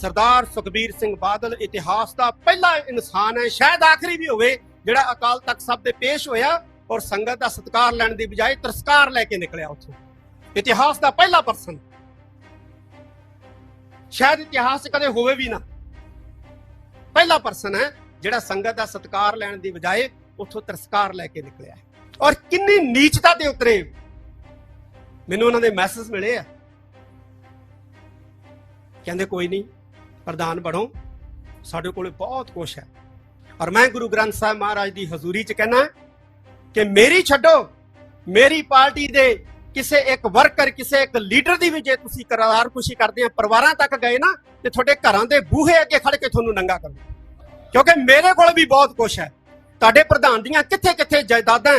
ਸਰਦਾਰ ਸੁਖਬੀਰ ਸਿੰਘ ਬਾਦਲ ਇਤਿਹਾਸ ਦਾ ਪਹਿਲਾ ਇਨਸਾਨ ਹੈ। ਸ਼ਾਇਦ ਆਖਰੀ ਵੀ ਹੋਵੇ, ਜਿਹੜਾ ਅਕਾਲ ਤਖਤ ਸਾਹਿਬ ਦੇ ਪੇਸ਼ ਹੋਇਆ ਔਰ ਸੰਗਤ ਦਾ ਸਤਿਕਾਰ ਲੈਣ ਦੀ ਬਜਾਏ ਤਰਸਕਾਰ ਲੈ ਕੇ ਨਿਕਲਿਆ ਉੱਥੋਂ। ਇਤਿਹਾਸ ਦਾ ਪਹਿਲਾ ਪਰਸਨ ਸ਼ਾਇਦ ਇਤਿਹਾਸ ਕਦੇ ਹੋਵੇ ਵੀ ਨਾ। ਪਹਿਲਾ ਪਰਸਨ ਹੈ, ਜਿਹੜਾ ਸੰਗਤ ਦਾ ਸਤਿਕਾਰ ਲੈਣ ਦੀ ਬਜਾਏ ਉੱਥੋਂ ਤਰਸਕਾਰ ਲੈ ਕੇ ਨਿਕਲਿਆ ਔਰ ਕਿੰਨੀ ਨੀਚਤਾ ਤੇ ਉਤਰੇ ਮੈਨੂੰ ਉਹਨਾਂ ਦੇ ਮੈਸੇਜ ਮਿਲੇ ਆ। ਕਹਿੰਦੇ ਕੋਈ ਨਹੀਂ ਪ੍ਰਧਾਨ ਬਣੋ। ਸਾਡੇ ਕੋਲੇ ਬਹੁਤ ਕੁਝ ਹੈ। ਔਰ ਮੈਂ ਗੁਰੂ ਗ੍ਰੰਥ ਸਾਹਿਬ ਮਹਾਰਾਜ ਦੀ ਹਜ਼ੂਰੀ 'ਚ ਕਹਿਣਾ ਕਿ ਮੇਰੀ ਛੱਡੋ। ਮੇਰੀ ਪਾਰਟੀ ਦੇ ਕਿਸੇ ਇੱਕ ਵਰਕਰ, ਕਿਸੇ ਇੱਕ ਲੀਡਰ ਦੀ ਵੀ ਜੇ ਤੁਸੀਂ ਕਰਾਰ ਖੁਸ਼ੀ ਕਰਦੇ ਆ, ਪਰਿਵਾਰਾਂ ਤੱਕ ਗਏ ਨਾ, ਤੇ ਤੁਹਾਡੇ ਘਰਾਂ ਦੇ ਬੂਹੇ ਅੱਗੇ ਖੜ ਕੇ ਤੁਹਾਨੂੰ ਨੰਗਾ ਕਰੋ ਕਿਉਂਕਿ ਮੇਰੇ ਕੋਲ ਵੀ ਬਹੁਤ ਕੁਝ ਹੈ। ਤੁਹਾਡੇ ਪ੍ਰਧਾਨ ਦੀਆਂ ਕਿੱਥੇ ਕਿੱਥੇ ਜਾਇਦਾਦਾਂ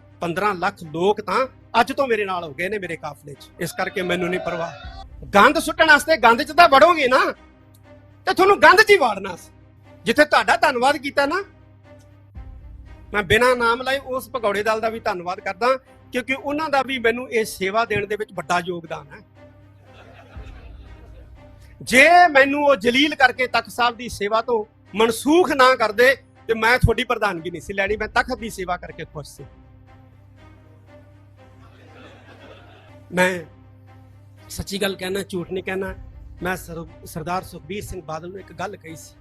15 ਲੱਖ ਲੋਕ ਤਾਂ ਅੱਜ ਤੋਂ ਮੇਰੇ ਨਾਲ ਹੋ ਗਏ ਨੇ ਮੇਰੇ ਕਾਫਲੇ 'ਚ। ਇਸ ਕਰਕੇ ਮੈਨੂੰ ਨਹੀਂ ਪਰਵਾਹ। ਗੰਦ ਸੁੱਟਣ ਵਾਸਤੇ ਗੰਦ 'ਚ ਤਾਂ ਵੜੋਗੇ ਨਾ। ਤੇ ਤੁਹਾਨੂੰ ਗੰਦ 'ਚ ਹੀ ਵਾੜਨਾ ਜਿੱਥੇ ਤੁਹਾਡਾ ਧੰਨਵਾਦ ਕੀਤਾ ਨਾ। ਮੈਂ ਬਿਨਾਂ ਨਾਮ ਲਏ ਉਸ ਭਗੌੜੇ ਦਲ ਦਾ ਵੀ ਧੰਨਵਾਦ ਕਰਦਾ, ਕਿਉਂਕਿ ਉਹਨਾਂ ਦਾ ਵੀ ਮੈਨੂੰ ਇਹ ਸੇਵਾ ਦੇਣ ਦੇ ਵਿੱਚ ਵੱਡਾ ਯੋਗਦਾਨ ਹੈ। ਜੇ ਮੈਨੂੰ ਉਹ ਜਲੀਲ ਕਰਕੇ ਤਖਤ ਸਾਹਿਬ ਦੀ ਸੇਵਾ ਤੋਂ ਮਨਸੂਖ ਨਾ ਕਰਦੇ, ਤੇ ਮੈਂ ਤੁਹਾਡੀ ਪ੍ਰਧਾਨਗੀ ਨਹੀਂ ਸੀ ਲੈਣੀ। ਮੈਂ ਤਖਤ ਦੀ ਸੇਵਾ ਕਰਕੇ ਖੁਸ਼ ਸੀ। ਮੈਂ ਸੱਚੀ ਗੱਲ ਕਹਿਣਾ, ਝੂਠ ਨਹੀਂ ਕਹਿਣਾ, ਮੈਂ ਸਰਦਾਰ ਸੁਖਬੀਰ ਸਿੰਘ ਬਾਦਲ ਨੂੰ ਇੱਕ ਗੱਲ ਕਹੀ ਸੀ।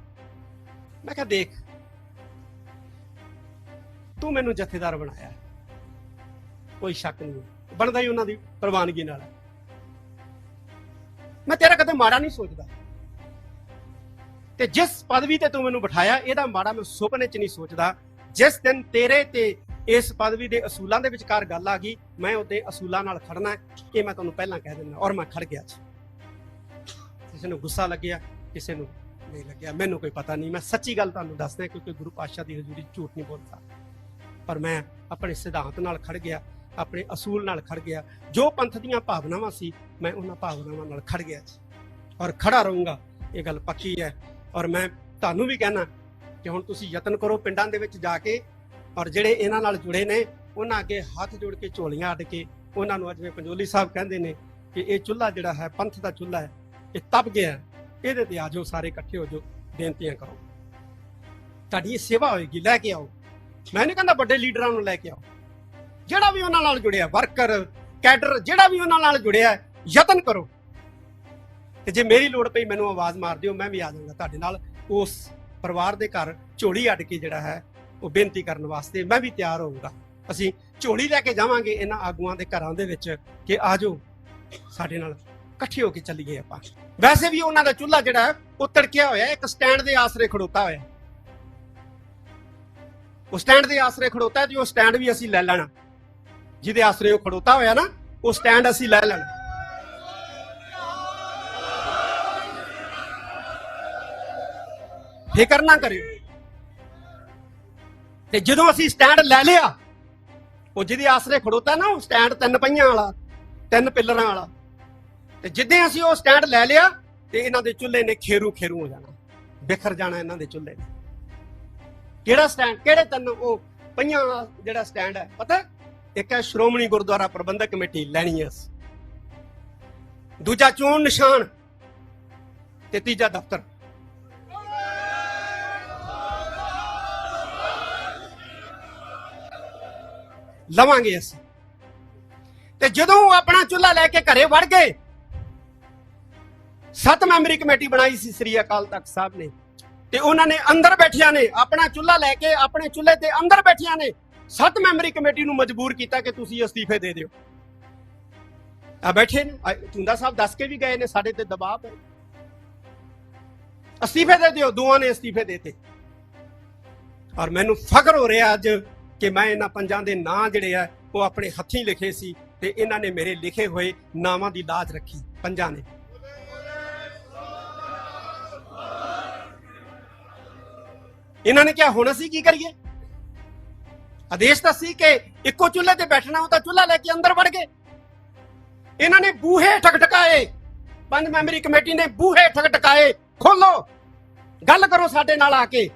ਮੈਂ ਕਿਹਾ, ਦੇਖ, ਤੂੰ ਮੈਨੂੰ ਜਥੇਦਾਰ ਬਣਾਇਆ ਕੋਈ ਸ਼ੱਕ ਨਹੀਂ ਬਣਦਾ ਹੀ ਉਹਨਾਂ ਦੀ ਪ੍ਰਵਾਨਗੀ ਨਾਲ। ਮੈਂ ਤੇਰਾ ਕਦੇ ਮਾੜਾ ਨਹੀਂ ਸੋਚਦਾ। ਤੇ ਜਿਸ ਪਦਵੀ ਤੇ ਤੂੰ ਮੈਨੂੰ ਬਿਠਾਇਆ, ਇਹਦਾ ਮਾੜਾ ਮੈਂ ਸੁਪਨੇ 'ਚ ਨਹੀਂ ਸੋਚਦਾ। ਜਿਸ ਦਿਨ ਤੇਰੇ ਤੇ ਇਸ ਪਦਵੀ ਦੇ ਅਸੂਲਾਂ ਦੇ ਵਿਚਕਾਰ ਗੱਲ ਆ ਗਈ, ਮੈਂ ਉਹਦੇ ਅਸੂਲਾਂ ਨਾਲ ਖੜਨਾ ਇਹ ਮੈਂ ਤੁਹਾਨੂੰ ਪਹਿਲਾਂ ਕਹਿ ਦਿੰਦਾ, ਔਰ ਮੈਂ ਖੜ ਗਿਆ ਸੀ ਕਿਸੇ ਨੂੰ ਗੁੱਸਾ ਲੱਗਿਆ, ਕਿਸੇ ਨੂੰ ਨਹੀਂ ਲੱਗਿਆ, ਮੈਨੂੰ ਕੋਈ ਪਤਾ ਨਹੀਂ, ਮੈਂ ਸੱਚੀ ਗੱਲ ਤੁਹਾਨੂੰ ਦੱਸਦਾ ਕਿਉਂਕਿ ਗੁਰੂ ਪਾਤਸ਼ਾਹ ਦੀ ਹਜ਼ੂਰੀ ਝੂਠ ਨਹੀਂ ਬੋਲਦਾ। ਪਰ ਮੈਂ ਆਪਣੇ ਸਿਧਾਂਤ ਨਾਲ ਖੜ ਗਿਆ, ਆਪਣੇ ਅਸੂਲ ਨਾਲ ਖੜ ਗਿਆ, ਜੋ ਪੰਥ ਦੀਆਂ ਭਾਵਨਾਵਾਂ ਸੀ, ਮੈਂ ਉਹਨਾਂ ਭਾਵਨਾਵਾਂ ਨਾਲ ਖੜ ਗਿਆ ਸੀ ਔਰ ਖੜਾ ਰਹੂੰਗਾ, ਇਹ ਗੱਲ ਪੱਕੀ ਹੈ। ਔਰ ਮੈਂ ਤੁਹਾਨੂੰ ਵੀ ਕਹਿਣਾ ਕਿ ਹੁਣ ਤੁਸੀਂ ਯਤਨ ਕਰੋ ਪਿੰਡਾਂ ਦੇ ਵਿੱਚ ਜਾ ਕੇ ਔਰ ਜਿਹੜੇ ਇਹਨਾਂ ਨਾਲ ਜੁੜੇ ਨੇ, ਉਹਨਾਂ ਅੱਗੇ ਹੱਥ ਜੋੜ ਕੇ ਝੋਲੀਆਂ ਅੱਡ ਕੇ ਉਹਨਾਂ ਨੂੰ ਜਿਵੇਂ ਪੰਜੋਲੀ ਸਾਹਿਬ ਕਹਿੰਦੇ ਨੇ ਕਿ ਇਹ ਚੁੱਲ੍ਹਾ ਜਿਹੜਾ ਹੈ, ਪੰਥ ਦਾ ਚੁੱਲ੍ਹਾ ਹੈ, ਇਹ ਤਪ ਗਿਆ ਇਹਦੇ ਤੇ ਆਜੋ ਸਾਰੇ ਇਕੱਠੇ ਹੋ ਜਾਓ ਬੇਨਤੀਆਂ ਕਰੋ। ਤੁਹਾਡੀ ਇਹ ਸੇਵਾ ਹੋਏਗੀ, ਲੈ ਕੇ ਆਓ। ਮੈਂ ਨਹੀਂ ਕਹਿੰਦਾ ਵੱਡੇ ਲੀਡਰਾਂ ਨੂੰ ਲੈ ਕੇ ਆਓ। ਜਿਹੜਾ ਵੀ ਉਹਨਾਂ ਨਾਲ ਜੁੜਿਆ, ਵਰਕਰ, ਕੈਡਰ, ਜਿਹੜਾ ਵੀ ਉਹਨਾਂ ਨਾਲ ਜੁੜਿਆ ਯਤਨ ਕਰੋ। ਤੇ ਜੇ ਮੇਰੀ ਲੋੜ ਪਈ, ਮੈਨੂੰ ਆਵਾਜ਼ ਮਾਰ ਦਿਓ, ਮੈਂ ਵੀ ਆ ਜਾਵਾਂਗਾ ਤੁਹਾਡੇ ਨਾਲ। ਉਸ ਪਰਿਵਾਰ ਦੇ ਘਰ ਝੋਲੀ ਅੱਡ ਕੇ ਜਿਹੜਾ ਹੈ ਉਹ ਬੇਨਤੀ ਕਰਨ ਵਾਸਤੇ ਮੈਂ ਵੀ ਤਿਆਰ ਹੋਊਗਾ। ਅਸੀਂ ਝੋਲੀ ਲੈ ਕੇ ਜਾਵਾਂਗੇ ਇਹਨਾਂ ਆਗੂਆਂ ਦੇ ਘਰਾਂ ਦੇ ਵਿੱਚ ਕਿ ਆਜੋ ਸਾਡੇ ਨਾਲ ਇਕੱਠੇ ਹੋ ਕੇ ਚੱਲੀਏ ਆਪਾਂ। ਵੈਸੇ ਵੀ ਉਹਨਾਂ ਦਾ ਚੁੱਲ੍ਹਾ ਜਿਹੜਾ ਉਹ ਤੜਕਿਆ ਹੋਇਆ ਇੱਕ ਸਟੈਂਡ ਦੇ ਆਸਰੇ ਖੜੋਤਾ ਹੋਇਆ ਉਹ ਸਟੈਂਡ ਦੇ ਆਸਰੇ ਖੜੋਤਾ ਤੇ ਉਹ ਸਟੈਂਡ ਵੀ ਅਸੀਂ ਲੈ ਲੈਣਾ। ਜਿਹਦੇ ਆਸਰੇ ਉਹ ਖੜੋਤਾ ਹੋਇਆ ਨਾ, ਉਹ ਸਟੈਂਡ ਅਸੀਂ ਲੈ ਲੈਣਾ। ਫਿਕਰ ਨਾ ਕਰਿਓ। ਤੇ ਜਦੋਂ ਅਸੀਂ ਸਟੈਂਡ ਲੈ ਲਿਆ, ਉਹ ਜਿਹਦੇ ਆਸਰੇ ਖੜੋਤਾ ਨਾ, ਉਹ ਸਟੈਂਡ ਤਿੰਨ ਪਹੀਆਂ ਵਾਲਾ, ਤਿੰਨ ਪਿੱਲਰਾਂ ਵਾਲਾ। ਤੇ ਜਿੱਦਾਂ ਅਸੀਂ ਉਹ ਸਟੈਂਡ ਲੈ ਲਿਆ, ਤੇ ਇਹਨਾਂ ਦੇ ਚੁੱਲ੍ਹੇ ਨੇ ਖੇਰੂ ਖੇਰੂ ਹੋ ਜਾਣਾ। ਬਿਖਰ ਜਾਣਾ ਇਹਨਾਂ ਦੇ ਚੁੱਲ੍ਹੇ ਨੇ। ਕਿਹੜਾ ਸਟੈਂਡ ਕਿਹੜੇ ਤਿੰਨ ਉਹ ਪਹੀਆਂ ਜਿਹੜਾ ਸਟੈਂਡ ਹੈ, ਪਤਾ ਇੱਕ ਹੈ ਸ਼੍ਰੋਮਣੀ ਗੁਰਦੁਆਰਾ ਪ੍ਰਬੰਧਕ ਕਮੇਟੀ ਲੈਣੀ ਹੈ ਦੂਜਾ ਚੋਣ ਨਿਸ਼ਾਨ ਤੇ ਤੀਜਾ ਦਫ਼ਤਰ। ਲਵਾਂਗੇ ਅਸੀਂ। ਤੇ ਜਦੋਂ ਉਹ ਆਪਣਾ ਚੁੱਲ੍ਹਾ ਲੈ ਕੇ ਘਰੇ ਵੜ ਗਏ, ਸੱਤ ਮੈਂਬਰੀ ਕਮੇਟੀ ਬਣਾਈ ਸੀ ਸ੍ਰੀ ਅਕਾਲ ਤਖਤ ਸਾਹਿਬ ਨੇ। ਤੇ ਉਹਨਾਂ ਨੇ ਅੰਦਰ ਬੈਠਿਆਂ ਨੇ ਆਪਣਾ ਚੁੱਲ੍ਹਾ ਲੈ ਕੇ, ਆਪਣੇ ਚੁੱਲ੍ਹੇ ਤੇ ਅੰਦਰ ਬੈਠਿਆਂ ਨੇ ਸੱਤ ਮੈਂਬਰੀ ਕਮੇਟੀ ਨੂੰ ਮਜਬੂਰ ਕੀਤਾ ਕਿ ਤੁਸੀਂ ਅਸਤੀਫੇ ਦੇ ਦਿਓ। ਆ ਬੈਠੇ ਨੇ। ਆ ਸਾਹਿਬ ਦੱਸ ਕੇ ਵੀ ਗਏ ਨੇ, ਸਾਡੇ ਤੇ ਦਬਾਅ ਪੈ ਅਸਤੀਫੇ ਦੇ ਦਿਓ, ਦੋਵਾਂ ਨੇ ਅਸਤੀਫੇ ਦੇਤੇ। ਔਰ ਮੈਨੂੰ ਫਖਰ ਹੋ ਰਿਹਾ ਅੱਜ ਕਿ ਮੈਂ ਇਹਨਾਂ ਪੰਜਾਂ ਦੇ ਨਾਂ ਜਿਹੜੇ ਆ, ਉਹ ਆਪਣੇ ਹੱਥੀਂ ਲਿਖੇ ਸੀ ਤੇ ਇਹਨਾਂ ਨੇ ਮੇਰੇ ਲਿਖੇ ਹੋਏ ਨਾਵਾਂ ਦੀ ਲਾਜ ਰੱਖੀ, ਪੰਜਾਂ ਨੇ। ਇਹਨਾਂ ਨੇ ਕਿਹਾ, ਹੁਣ ਅਸੀਂ ਕੀ ਕਰੀਏ? ਆਦੇਸ਼ ਤਾਂ ਸੀ ਕਿ ਇੱਕੋ ਚੁੱਲ੍ਹੇ ਤੇ ਬੈਠਣਾ ਉਹ ਤਾਂ ਚੁੱਲ੍ਹਾ ਲੈ ਕੇ ਅੰਦਰ ਵੜ ਗਏ। ਇਹਨਾਂ ਨੇ ਬੂਹੇ ਠਕਠਕਾਏ ਪੰਜ ਮੈਂਬਰੀ ਕਮੇਟੀ ਨੇ ਬੂਹੇ ਠਕਠਕਾਏ ਖੋਲੋ। ਗੱਲ ਕਰੋ ਸਾਡੇ ਨਾਲ ਆ ਕੇ।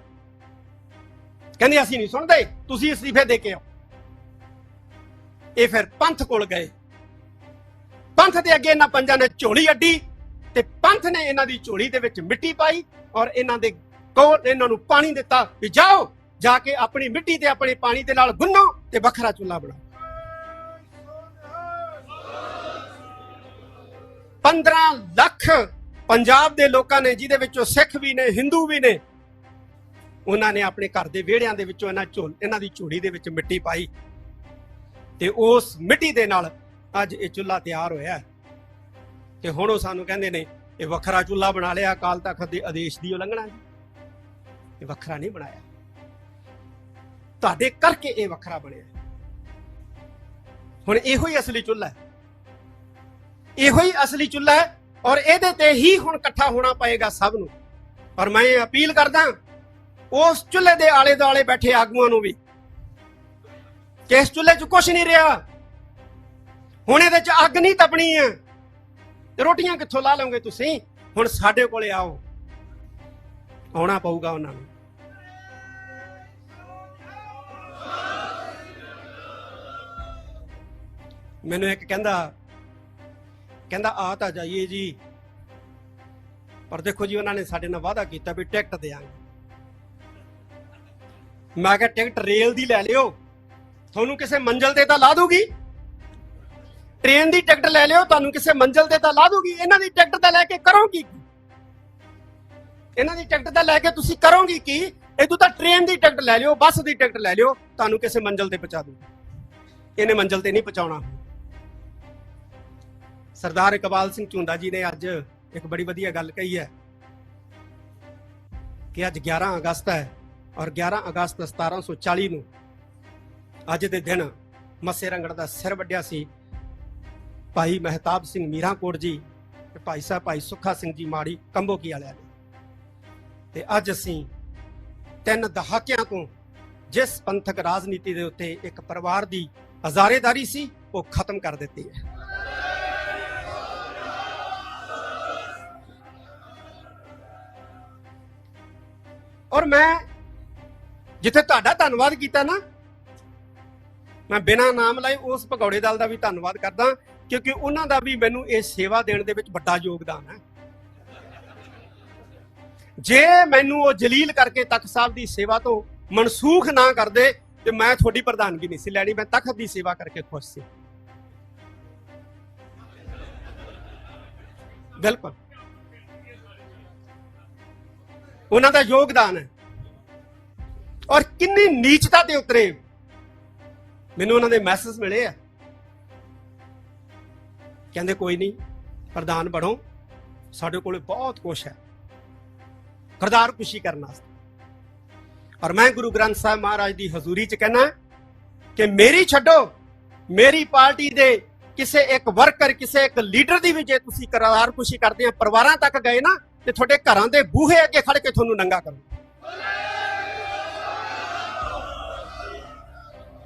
ਕਹਿੰਦੇ, ਅਸੀਂ ਨਹੀਂ ਸੁਣਦੇ। ਤੁਸੀਂ ਅਸਤੀਫੇ ਦੇ ਕੇ ਆਓ। ਇਹ ਫਿਰ ਪੰਥ ਕੋਲ ਗਏ। ਪੰਥ ਦੇ ਅੱਗੇ ਇਹਨਾਂ ਪੰਜਾਂ ਨੇ ਝੋਲੀ ਅੱਡੀ ਤੇ ਪੰਥ ਨੇ ਇਹਨਾਂ ਦੀ ਝੋਲੀ ਦੇ ਵਿੱਚ ਮਿੱਟੀ ਪਾਈ ਔਰ ਇਹਨਾਂ ਦੇ ਕੋਲ ਇਹਨਾਂ ਨੂੰ ਪਾਣੀ ਦਿੱਤਾ ਵੀ ਜਾਓ, ਜਾ ਕੇ ਆਪਣੀ ਮਿੱਟੀ ਤੇ ਆਪਣੇ ਪਾਣੀ ਦੇ ਨਾਲ ਗੁੰਨੋ ਤੇ ਵੱਖਰਾ ਚੁੱਲ੍ਹਾ ਬਣਾਓ। 15 ਲੱਖ ਪੰਜਾਬ ਦੇ ਲੋਕਾਂ ਨੇ, ਜਿਹਦੇ ਵਿੱਚੋਂ ਸਿੱਖ ਵੀ ਨੇ, ਹਿੰਦੂ ਵੀ ਨੇ ਉਹਨਾਂ ਨੇ ਆਪਣੇ ਘਰ ਦੇ ਵਿਹੜਿਆਂ ਦੇ ਵਿੱਚੋਂ ਇਹਨਾਂ ਝੋਲ, ਇਹਨਾਂ ਦੀ ਝੋਲੀ ਦੇ ਵਿੱਚ ਮਿੱਟੀ ਪਾਈ। ਤੇ ਉਸ ਮਿੱਟੀ ਦੇ ਨਾਲ ਅੱਜ ਇਹ ਚੁੱਲ੍ਹਾ ਤਿਆਰ ਹੋਇਆ। ਤੇ ਹੁਣ ਉਹ ਸਾਨੂੰ ਕਹਿੰਦੇ ਨੇ, ਇਹ ਵੱਖਰਾ ਚੁੱਲ੍ਹਾ ਬਣਾ ਲਿਆ, ਅਕਾਲ ਤਖਤ ਦੇ ਆਦੇਸ਼ ਦੀ ਉਲੰਘਣਾ ਇਹ ਵੱਖਰਾ ਨਹੀਂ ਬਣਾਇਆ। ਤੁਹਾਡੇ ਕਰਕੇ ਇਹ ਵੱਖਰਾ ਬਣਿਆ। ਹੁਣ ਇਹੋ ਹੀ ਅਸਲੀ ਚੁੱਲ੍ਹਾ ਹੈ। ਇਹੋ ਹੀ ਅਸਲੀ ਚੁੱਲ੍ਹਾ ਹੈ ਔਰ ਇਹਦੇ ਤੇ ਹੀ ਹੁਣ ਇਕੱਠਾ ਹੋਣਾ ਪਏਗਾ ਸਭ ਨੂੰ। ਔਰ ਮੈਂ ਇਹ ਅਪੀਲ ਕਰਦਾ ਉਸ ਚੁੱਲ੍ਹੇ ਦੇ ਆਲੇ ਦੁਆਲੇ ਬੈਠੇ ਆਗੂਆਂ ਨੂੰ ਵੀ। ਕਿ ਇਸ ਚੁੱਲ੍ਹੇ 'ਚ ਕੁਝ ਨਹੀਂ ਰਿਹਾ? ਹੁਣ ਇਹਦੇ 'ਚ ਅੱਗ ਨਹੀਂ ਤਪਣੀ ਹੈ। ਤੇ ਰੋਟੀਆਂ ਕਿੱਥੋਂ ਲਾ ਲਓਗੇ ਤੁਸੀਂ? ਹੁਣ ਸਾਡੇ ਕੋਲੇ ਆਓ। ਆਉਣਾ ਪਊਗਾ ਉਹਨਾਂ ਨੂੰ। ਮੈਨੂੰ ਇੱਕ ਕਹਿੰਦਾ ਕਹਿੰਦਾ, ਆ ਤਾਂ ਜਾਈਏ ਜੀ। ਪਰ ਦੇਖੋ ਜੀ, ਉਹਨਾਂ ਨੇ ਸਾਡੇ ਨਾਲ ਵਾਅਦਾ ਕੀਤਾ ਵੀ ਟਿਕਟ ਦੇਾਂਗੇ ਮੈਂ ਕਿਹਾ, ਟਿਕਟ ਰੇਲ ਦੀ ਲੈ ਲਿਓ। ਤੁਹਾਨੂੰ ਕਿਸੇ ਮੰਜ਼ਲ ਤੇ ਤਾਂ ਲਾ ਦੂਗੀ ਟ੍ਰੇਨ ਦੀ ਟਿਕਟ ਲੈ ਲਿਓ, ਤੁਹਾਨੂੰ ਕਿਸੇ ਮੰਜ਼ਲ ਤੇ ਤਾਂ ਲਾ ਦੂਗੀ ਇਹਨਾਂ ਦੀ ਟਿਕਟ ਤਾਂ ਲੈ ਕੇ ਕਰੋਗੀ ਕੀ? ਇਹਨਾਂ ਦੀ ਟਿਕਟ ਤਾਂ ਲੈ ਕੇ ਤੁਸੀਂ ਕਰੋਗੀ ਕੀ? ਇਹ ਤਾਂ ਟ੍ਰੇਨ ਦੀ ਟਿਕਟ ਲੈ ਲਿਓ, ਬੱਸ ਦੀ ਟਿਕਟ ਲੈ ਲਿਓ, ਤੁਹਾਨੂੰ ਕਿਸੇ ਮੰਜ਼ਲ ਤੇ ਪਹੁੰਚਾ ਦੂਗੀ ਇਹਨੇ ਮੰਜ਼ਲ ਤੇ ਨਹੀਂ ਪਹੁੰਚਾਉਣਾ। ਸਰਦਾਰ ਇਕਬਾਲ ਸਿੰਘ ਝੁੰਦਾ ਜੀ ਨੇ ਅੱਜ ਇੱਕ ਬੜੀ ਵਧੀਆ ਗੱਲ ਕਹੀ ਹੈ ਕਿ ਅੱਜ 11 ਅਗਸਤ ਹੈ। ਔਰ 11 ਅਗਸਤ 1740 ਨੂੰ ਅੱਜ ਦੇ ਦਿਨ ਮੱਸੇ ਰੰਗੜ ਦਾ ਸਿਰ ਵੱਢਿਆ ਸੀ ਭਾਈ ਮਹਿਤਾਬ ਸਿੰਘ ਮੀਰਾਂਕੋਟ ਜੀ ਤੇ ਭਾਈ ਸਾਹਿਬ ਭਾਈ ਸੁੱਖਾ ਸਿੰਘ ਜੀ ਮਾੜੀ ਕੰਬੋਕੀ ਵਾਲਿਆਂ ਨੇ। ਤੇ ਅੱਜ ਅਸੀਂ ਤਿੰਨ ਦਹਾਕਿਆਂ ਤੋਂ ਜਿਸ ਪੰਥਕ ਰਾਜਨੀਤੀ ਦੇ ਉੱਤੇ ਇੱਕ ਪਰਿਵਾਰ ਦੀ ਹਜ਼ਾਰੇਦਾਰੀ ਸੀ, ਉਹ ਖਤਮ ਕਰ ਦਿੱਤੀ ਹੈ। ਔਰ ਮੈਂ ਜਿੱਥੇ ਤੁਹਾਡਾ ਧੰਨਵਾਦ ਕੀਤਾ ਨਾ, ਮੈਂ ਬਿਨਾਂ ਨਾਮ ਲਾਏ ਉਸ ਭਗੌੜੇ ਦਲ ਦਾ ਵੀ ਧੰਨਵਾਦ ਕਰਦਾ, ਕਿਉਂਕਿ ਉਹਨਾਂ ਦਾ ਵੀ ਮੈਨੂੰ ਇਹ ਸੇਵਾ ਦੇਣ ਦੇ ਵਿੱਚ ਵੱਡਾ ਯੋਗਦਾਨ ਹੈ। ਜੇ ਮੈਨੂੰ ਉਹ ਜਲੀਲ ਕਰਕੇ ਤਖਤ ਸਾਹਿਬ ਦੀ ਸੇਵਾ ਤੋਂ ਮਨਸੂਖ ਨਾ ਕਰਦੇ, ਤੇ ਮੈਂ ਤੁਹਾਡੀ ਪ੍ਰਧਾਨਗੀ ਨਹੀਂ ਸੀ ਲੈਣੀ, ਮੈਂ ਤਖਤ ਦੀ ਸੇਵਾ ਕਰਕੇ ਖੁਸ਼ ਸੀ। ਬਿਲਕੁਲ। ਉਹਨਾਂ ਦਾ ਯੋਗਦਾਨ ਹੈ। ਔਰ ਕਿੰਨੀ ਨੀਚਤਾ ਤੇ ਉਤਰੇ। ਮੈਨੂੰ ਉਹਨਾਂ ਦੇ ਮੈਸੇਜ ਮਿਲੇ ਆ। ਕਹਿੰਦੇ, ਕੋਈ ਨਹੀਂ, ਪ੍ਰਧਾਨ ਬਣੋ। ਸਾਡੇ ਕੋਲੇ ਬਹੁਤ ਕੁਝ ਹੈ। ਕਰਦਾਰ ਖੁਸ਼ੀ ਕਰਨ ਵਾਸਤੇ। ਔਰ ਮੈਂ ਗੁਰੂ ਗ੍ਰੰਥ ਸਾਹਿਬ ਮਹਾਰਾਜ ਦੀ ਹਜ਼ੂਰੀ 'ਚ ਕਹਿਣਾ ਕਿ ਮੇਰੀ ਛੱਡੋ। ਮੇਰੀ ਪਾਰਟੀ ਦੇ ਕਿਸੇ ਇੱਕ ਵਰਕਰ ਕਿਸੇ ਇੱਕ ਲੀਡਰ ਦੀ ਵੀ ਜੇ ਤੁਸੀਂ ਕਰਦਾਰ ਖੁਸ਼ੀ ਕਰਦੇ ਆ, ਪਰਿਵਾਰਾਂ ਤੱਕ ਗਏ ਨਾ, ਤੇ ਤੁਹਾਡੇ ਘਰਾਂ ਦੇ ਬੂਹੇ ਅੱਗੇ ਖੜ ਕੇ ਤੁਹਾਨੂੰ ਨੰਗਾ ਕਰੋ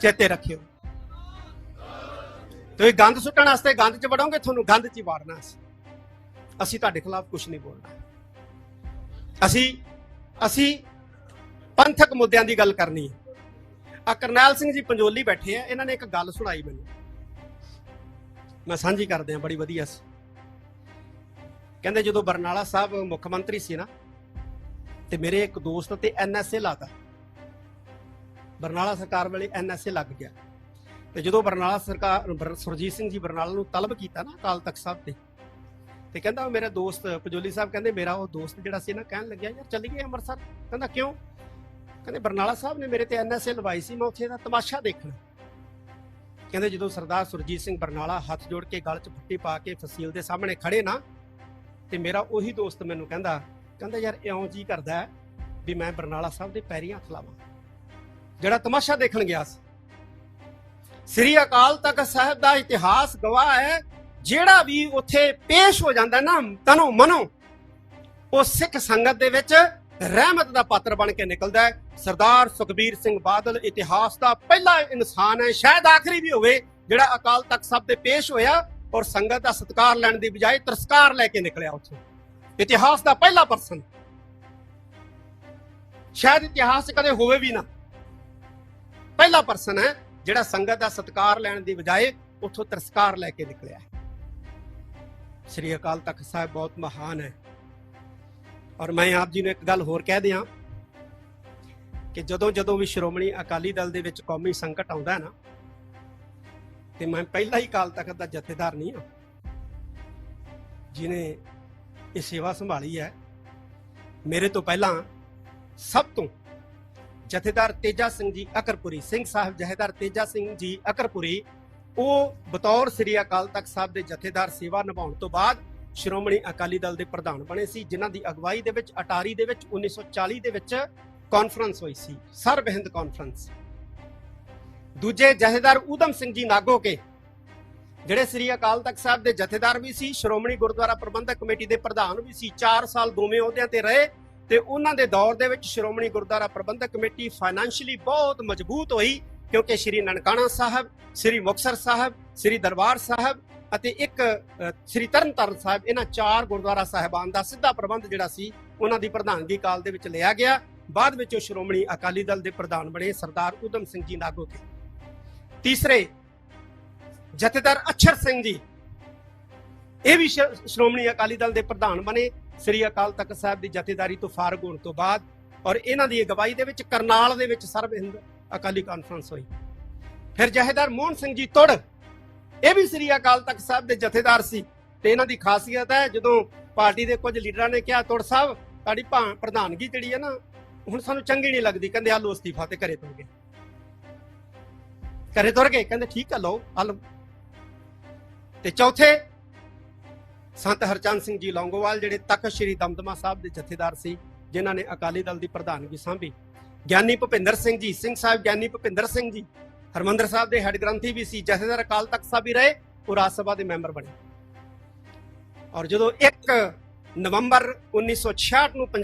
ਚੇਤੇ ਰੱਖਿਓ। ਤੁਸੀਂ ਗੰਦ ਸੁੱਟਣ ਵਾਸਤੇ ਗੰਦ 'ਚ ਵੜੋਗੇ, ਤੁਹਾਨੂੰ ਗੰਦ 'ਚ ਹੀ ਵਾੜਨਾ ਅਸੀਂ। ਤੁਹਾਡੇ ਖਿਲਾਫ ਕੁਝ ਨਹੀਂ ਬੋਲਣਾ। ਅਸੀਂ ਅਸੀਂ ਪੰਥਕ ਮੁੱਦਿਆਂ ਦੀ ਗੱਲ ਕਰਨੀ ਹੈ। ਆ ਕਰਨੈਲ ਸਿੰਘ ਜੀ ਪੰਜੋਲੀ ਬੈਠੇ ਆ, ਇਹਨਾਂ ਨੇ ਇੱਕ ਗੱਲ ਸੁਣਾਈ ਮੈਨੂੰ। ਮੈਂ ਸਾਂਝੀ ਕਰਦੇ ਆ ਬੜੀ ਵਧੀਆ ਸੀ। ਕਹਿੰਦੇ ਜਦੋਂ ਬਰਨਾਲਾ ਸਾਹਿਬ ਮੁੱਖ ਮੰਤਰੀ ਸੀ ਨਾ, ਤੇ ਮੇਰੇ ਇੱਕ ਦੋਸਤ ਤੇ ਐਨਐਸਏ ਲਾਤਾ। ਬਰਨਾਲਾ ਸਰਕਾਰ ਵੇਲੇ ਐਨਐਸਏ ਲੱਗ ਗਿਆ। ਤੇ ਜਦੋਂ ਬਰਨਾਲਾ ਸਰਕਾਰ, ਬਰ- ਸੁਰਜੀਤ ਸਿੰਘ ਜੀ ਬਰਨਾਲਾ ਨੂੰ ਤਲਬ ਕੀਤਾ ਨਾ ਅਕਾਲ ਤਖਤ ਸਾਹਿਬ ਤੇ ਤੇ ਕਹਿੰਦਾ ਉਹ ਮੇਰਾ ਦੋਸਤ ਪਜੋਲੀ ਸਾਹਿਬ ਕਹਿੰਦੇ ਮੇਰਾ ਉਹ ਦੋਸਤ ਜਿਹੜਾ ਸੀ ਨਾ ਕਹਿਣ ਲੱਗਿਆ, ਯਾਰ ਚੱਲੀਏ ਅੰਮ੍ਰਿਤਸਰ। ਕਹਿੰਦਾ, ਕਿਉਂ? ਕਹਿੰਦੇ, ਬਰਨਾਲਾ ਸਾਹਿਬ ਨੇ ਮੇਰੇ ਤੇ ਐਨਐਸਏ ਲਵਾਈ ਸੀ, ਮੈਂ ਉੱਥੇ ਦਾ ਤਮਾਸ਼ਾ ਦੇਖਣਾ। ਕਹਿੰਦੇ, ਜਦੋਂ ਸਰਦਾਰ ਸੁਰਜੀਤ ਸਿੰਘ ਬਰਨਾਲਾ ਹੱਥ ਜੋੜ ਕੇ ਗਲ 'ਚ ਫੱਟੀ ਪਾ ਕੇ ਫਸੀਲ ਦੇ ਸਾਹਮਣੇ ਖੜੇ ਨਾ, ਤੇ ਮੇਰਾ ਉਹੀ ਦੋਸਤ ਮੈਨੂੰ ਕਹਿੰਦਾ ਕਹਿੰਦਾ ਯਾਰ ਇਉਂ ਜੀ ਕਰਦਾ ਵੀ ਮੈਂ ਬਰਨਾਲਾ ਸਾਹਿਬ ਦੇ ਪੈਰੀਂ ਹੱਥ ਲਾਵਾਂ। ਜਿਹੜਾ ਤਮਾਸ਼ਾ ਦੇਖਣ ਗਿਆ ਸੀ। ਸ੍ਰੀ ਅਕਾਲ ਤਖਤ ਸਾਹਿਬ ਦਾ ਇਤਿਹਾਸ ਗਵਾਹ ਹੈ, ਜਿਹੜਾ ਵੀ ਉੱਥੇ ਪੇਸ਼ ਹੋ ਜਾਂਦਾ ਨਾ, ਤਨੋ ਮਨੋ, ਉਹ ਸਿੱਖ ਸੰਗਤ ਦੇ ਵਿੱਚ ਰਹਿਮਤ ਦਾ ਪਾਤਰ ਬਣ ਕੇ ਨਿਕਲਦਾ ਹੈ। ਸਰਦਾਰ ਸੁਖਬੀਰ ਸਿੰਘ ਬਾਦਲ ਇਤਿਹਾਸ ਦਾ ਪਹਿਲਾ ਇਨਸਾਨ ਹੈ, ਸ਼ਾਇਦ ਆਖਰੀ ਵੀ ਹੋਵੇ, ਜਿਹੜਾ ਅਕਾਲ ਤਖਤ ਸਾਹਿਬ ਦੇ ਪੇਸ਼ ਹੋਇਆ ਔਰ ਸੰਗਤ ਦਾ ਸਤਿਕਾਰ ਲੈਣ ਦੀ ਬਜਾਏ ਤਰਸਕਾਰ ਲੈ ਕੇ ਨਿਕਲਿਆ ਉੱਥੋਂ। ਇਤਿਹਾਸ ਦਾ ਪਹਿਲਾ ਪਰਸਨ ਸ਼ਾਇਦ ਇਤਿਹਾਸ ਕਦੇ ਹੋਵੇ ਵੀ ਨਾ। ਪਹਿਲਾ ਪਰਸਨ ਹੈ ਜਿਹੜਾ ਸੰਗਤ ਦਾ ਸਤਿਕਾਰ ਲੈਣ ਦੀ ਬਜਾਏ ਉੱਥੋਂ ਤਰਸਕਾਰ ਲੈ ਕੇ ਨਿਕਲਿਆ ਹੈ। ਸ੍ਰੀ ਅਕਾਲ ਤਖਤ ਸਾਹਿਬ ਬਹੁਤ ਮਹਾਨ ਹੈ। ਔਰ ਮੈਂ ਆਪ ਜੀ ਨੂੰ ਇੱਕ ਗੱਲ ਹੋਰ ਕਹਿ ਦਿਆਂ ਕਿ ਜਦੋਂ ਜਦੋਂ ਵੀ ਸ਼੍ਰੋਮਣੀ ਅਕਾਲੀ ਦਲ ਦੇ ਵਿੱਚ ਕੌਮੀ ਸੰਕਟ ਆਉਂਦਾ ਹੈ ਨਾ, ਤੇ ਮੈਂ ਪਹਿਲਾਂ ਹੀ ਅਕਾਲ ਤਖਤ ਦਾ ਜਥੇਦਾਰ ਨਹੀਂ ਹਾਂ। ਜਿਨੇ ਇਹ ਸੇਵਾ ਸੰਭਾਲੀ ਹੈ, ਮੇਰੇ ਤੋਂ ਪਹਿਲਾਂ ਸਭ ਤੋਂ ਜਥੇਦਾਰ ਤੇਜਾ ਸਿੰਘ ਜੀ ਅਕਰਪੁਰੀ, ਸਿੰਘ ਸਾਹਿਬ ਜਥੇਦਾਰ ਤੇਜਾ ਸਿੰਘ ਜੀ ਅਕਰਪੁਰੀ, ਉਹ ਬਤੌਰ ਸ੍ਰੀ ਅਕਾਲ ਤਖਤ ਸਾਹਿਬ ਦੇ ਜਥੇਦਾਰ ਸੇਵਾ ਨਿਭਾਉਣ ਤੋਂ ਬਾਅਦ ਸ਼੍ਰੋਮਣੀ ਅਕਾਲੀ ਦਲ ਦੇ ਪ੍ਰਧਾਨ ਬਣੇ ਸੀ, ਜਿਨ੍ਹਾਂ ਦੀ ਅਗਵਾਈ ਦੇ ਵਿੱਚ, ਅਟਾਰੀ ਦੇ ਵਿੱਚ 1940 ਦੇ ਵਿੱਚ ਕਾਨਫਰੰਸ ਹੋਈ ਸੀ, ਸਰਬ ਹਿੰਦ ਕਾਨਫਰੰਸ ਦੂਜੇ ਜਥੇਦਾਰ ਊਧਮ ਸਿੰਘ ਜੀ ਨਾਗੋਕੇ ਜਿਹੜੇ ਸ੍ਰੀ ਅਕਾਲ ਤਖਤ ਸਾਹਿਬ ਦੇ ਜਥੇਦਾਰ ਵੀ ਸੀ, ਸ਼੍ਰੋਮਣੀ ਗੁਰਦੁਆਰਾ ਪ੍ਰਬੰਧਕ ਕਮੇਟੀ ਦੇ ਪ੍ਰਧਾਨ ਵੀ ਸੀ 4 ਸਾਲ ਦੋਵੇਂ ਅਹੁਦਿਆਂ ਤੇ ਰਹੇ ਤੇ ਉਹਨਾਂ ਦੇ ਦੌਰ ਦੇ ਵਿੱਚ ਸ਼੍ਰੋਮਣੀ ਗੁਰਦੁਆਰਾ ਪ੍ਰਬੰਧਕ ਕਮੇਟੀ ਫਾਈਨੈਂਸ਼ੀਅਲੀ ਬਹੁਤ ਮਜ਼ਬੂਤ ਹੋਈ ਕਿਉਂਕਿ ਸ਼੍ਰੀ ਨਨਕਾਣਾ ਸਾਹਿਬ ਸ਼੍ਰੀ ਮੁਕਤਸਰ ਸਾਹਿਬ ਸ਼੍ਰੀ ਦਰਬਾਰ ਸਾਹਿਬ ਅਤੇ ਇੱਕ ਅ, ਸ਼੍ਰੀ ਤਰਨਤਾਰਨ ਸਾਹਿਬ ਇਹਨਾਂ ਚਾਰ ਗੁਰਦੁਆਰਾ ਸਾਹਿਬਾਨ ਦਾ ਸਿੱਧਾ ਪ੍ਰਬੰਧ ਜਿਹੜਾ ਸੀ ਉਹਨਾਂ ਦੀ ਪ੍ਰਧਾਨਗੀ ਕਾਲ ਦੇ ਵਿੱਚ ਲਿਆ ਗਿਆ। ਬਾਅਦ ਵਿੱਚ ਉਹ ਸ਼੍ਰੋਮਣੀ ਅਕਾਲੀ ਦਲ ਦੇ ਪ੍ਰਧਾਨ ਬਣੇ ਸਰਦਾਰ ਉਦਮ ਸਿੰਘ ਜੀ ਨਾਗੋ ਨਾਗੋਕੇ ਤੀਸਰੇ ਜਥੇਦਾਰ ਅਛਰ ਸਿੰਘ ਜੀ ਇਹ ਵੀ ਸ਼੍ਰੋਮਣੀ ਅਕਾਲੀ ਦਲ ਦੇ ਪ੍ਰਧਾਨ ਬਣੇ। ਸ੍ਰੀ ਅਕਾਲ ਤਖਤ ਸਾਹਿਬ ਦੀ ਜਥੇਦਾਰੀ ਤੋਂ ਫਾਰਗ ਹੋਣ ਤੋਂ ਬਾਅਦ ਔਰ ਇਹਨਾਂ ਦੀ ਅਗਵਾਈ ਦੇ ਵਿੱਚ ਕਰਨਾਲ ਦੇ ਵਿੱਚ ਸਰਬ ਹਿੰਦ ਅਕਾਲੀ ਕਾਨਫਰੰਸ ਹੋਈ। ਫਿਰ ਜਥੇਦਾਰ ਮੋਹਨ ਸਿੰਘ ਜੀ ਤੁੜ, ਇਹ ਵੀ ਸ੍ਰੀ ਅਕਾਲ ਤਖਤ ਸਾਹਿਬ ਦੇ ਜਥੇਦਾਰ ਸੀ ਤੇ ਇਹਨਾਂ ਦੀ ਖਾਸੀਅਤ ਹੈ, ਜਦੋਂ ਪਾਰਟੀ ਦੇ ਕੁਝ ਲੀਡਰਾਂ ਨੇ ਕਿਹਾ, ਤੁੜ ਸਾਹਿਬ, ਤੁਹਾਡੀ ਭਾ- ਪ੍ਰਧਾਨਗੀ ਜਿਹੜੀ ਹੈ ਨਾ, ਹੁਣ ਸਾਨੂੰ ਚੰਗੀ ਨਹੀਂ ਲੱਗਦੀ। ਕਹਿੰਦੇ ਆ ਅਸਤੀਫਾ ਤੇ ਘਰੇ ਤੁਰ ਗਏ। ਘਰੇ ਤੁਰ ਗਏ, ਕਹਿੰਦੇ, ਠੀਕ ਆ, ਲਓ ਆ ਲਓ। ਤੇ ਚੌਥੇ ਸੰਤ ਹਰਚੰਦ ਸਿੰਘ ਜੀ ਲੌਂਗੋਵਾਲ, ਜਿਹੜੇ ਤਖਤ ਸ੍ਰੀ ਦਮਦਮਾ ਸਾਹਿਬ ਦੇ ਜਥੇਦਾਰ ਸੀ, ਜਿਨ੍ਹਾਂ ਨੇ ਅਕਾਲੀ ਦਲ ਦੀ ਪ੍ਰਧਾਨਗੀ ਸੰਭੀ। ਗਿਆਨੀ ਭੁਪਿੰਦਰ ਸਿੰਘ ਜੀ, ਸਿੰਘ ਸਾਹਿਬ ਗਿਆਨੀ ਭੁਪਿੰਦਰ ਸਿੰਘ ਜੀ, ਹਰਮੰਦਰ ਸਾਹਿਬ ਦੇ ਹੈੱਡ ਗ੍ਰੰਥੀ ਵੀ ਸੀ, ਜਥੇਦਾਰ ਅਕਾਲ ਤਖਤ ਸਾਹਿਬ ਵੀ ਰਹੇ, ਉਹ ਰਾਜ ਸਭਾ ਦੇ ਮੈਂਬਰ ਬਣੇ। ਔਰ ਜਦੋਂ 1 ਨਵੰਬਰ 1966 ਨੂੰ